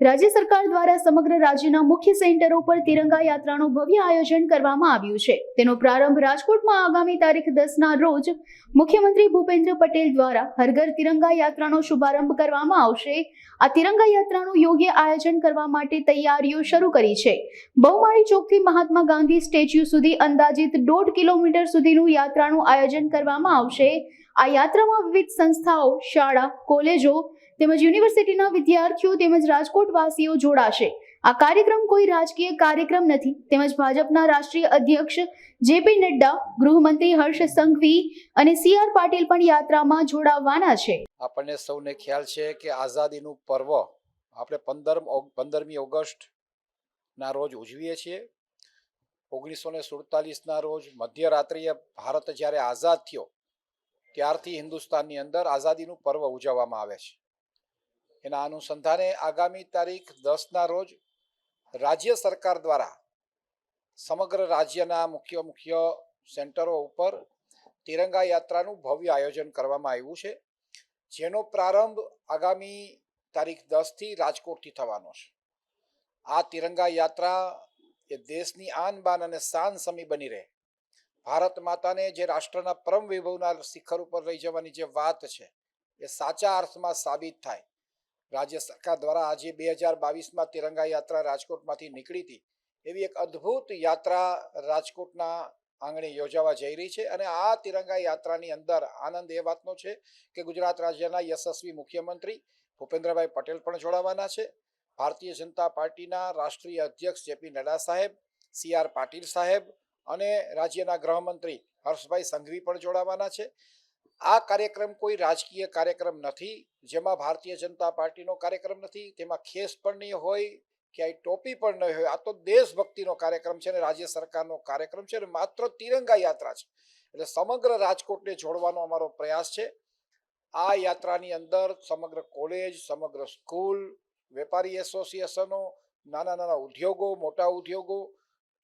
રાજ્ય સરકાર દ્વારા સમગ્ર રાજ્યના મુખ્ય સેન્ટરો પર તિરંગા યાત્રાનું ભવ્ય આયોજન કરવામાં આવ્યું છે. તેનો પ્રારંભ રાજકોટમાં આગામી તારીખ દસના રોજ મુખ્યમંત્રી ભૂપેન્દ્ર પટેલ દ્વારા હરઘર તિરંગા યાત્રાનો શુભારંભ કરવામાં આવશે. આ તિરંગા યાત્રાનું યોગ્ય આયોજન કરવા માટે તૈયારીઓ શરૂ કરી છે. બહુમાળી ચોકથી મહાત્મા ગાંધી સ્ટેચ્યુ સુધી અંદાજિત દોઢ કિલોમીટર સુધીનું યાત્રાનું આયોજન કરવામાં આવશે. આ યાત્રામાં વિવિધ સંસ્થાઓ, શાળા, કોલેજો તેમજ યુનિવર્સિટીના વિદ્યાર્થીઓ તેમજ રાજકોટવાસીઓ જોડાશે. આ કાર્યક્રમ કોઈ રાજકીય કાર્યક્રમ નથી. તેમજ ભાજપના રાષ્ટ્રીય અધ્યક્ષ જેપી નડ્ડા, ગૃહમંત્રી હર્ષ સંઘવી અને સી આર પાટીલ પણ યાત્રામાં જોડાવાના છે. આપણને સૌને ખ્યાલ છે કે આઝાદીનું પર્વ આપણે પંદર પંદરમી ઓગસ્ટના રોજ ઉજવીએ છીએ. ઓગણીસો ને સુડતાલીસના રોજ મધ્યરાત્રિએ ભારત જ્યારે આઝાદ થયો, ત્યારથી હિન્દુસ્તાનની અંદર આઝાદીનું પર્વ ઉજવવામાં આવે છે. એના અનુસંધાને આગામી તારીખ દસના રોજ રાજ્ય સરકાર દ્વારા સમગ્ર રાજ્યના મુખ્ય મુખ્ય સેન્ટરો ઉપર તિરંગા યાત્રાનું ભવ્ય આયોજન કરવામાં આવ્યું છે, જેનો પ્રારંભ આગામી તારીખ દસથી રાજકોટથી થવાનો છે. આ તિરંગા યાત્રા એ દેશની આન બાન અને શાન સમી બની રહે. ભારત માતાને જે રાષ્ટ્રના પરમ વૈભવના શિખર ઉપર લઈ જવાની જે વાત છે, એ સાચા અર્થમાં સાબિત થાય. રાજ્ય સરકાર દ્વારા આજે બે હજાર બાવીસમાં તિરંગા યાત્રા રાજકોટમાંથી નીકળી હતી. એવી એક અદ્ભુત યાત્રા રાજકોટના આંગણે યોજાવા જઈ રહી છે અને આ તિરંગા યાત્રાની અંદર આનંદ એ વાતનો છે કે ગુજરાત રાજ્યના યશસ્વી મુખ્યમંત્રી ભૂપેન્દ્રભાઈ પટેલ પણ જોડાવાના છે. ભારતીય જનતા પાર્ટીના રાષ્ટ્રીય અધ્યક્ષ જેપી નડ્ડા સાહેબ, સી આર પાટીલ સાહેબ અને રાજ્યના ગૃહમંત્રી હર્ષભાઈ સંઘવી પણ જોડાવાના છે. આ કાર્યક્રમ કોઈ રાજકીય કાર્યક્રમ નથી, જેમાં ભારતીય જનતા પાર્ટીનો કાર્યક્રમ નથી, તેમાં ખેસ પણ નહીં હોય, ક્યાંય ટોપી પણ નહીં હોય. આ તો દેશભક્તિનો કાર્યક્રમ છે અને રાજ્ય સરકારનો કાર્યક્રમ છે અને માત્ર તિરંગા યાત્રા છે. એટલે સમગ્ર રાજકોટને જોડવાનો અમારો પ્રયાસ છે. આ યાત્રાની અંદર સમગ્ર કોલેજ, સમગ્ર સ્કૂલ, વેપારી એસોસિએશનો, નાના નાના ઉદ્યોગો, મોટા ઉદ્યોગો,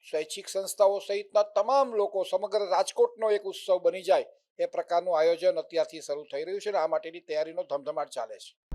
શૈક્ષિક સંસ્થાઓ સહિતના તમામ લોકો સમગ્ર રાજકોટનો એક ઉત્સવ બની જાય. એ પ્રકારનું આયોજન અત્યારથી શરૂ થઈ રહ્યું છે અને આ માટેની તૈયારીનો ધમધમાટ ચાલે છે.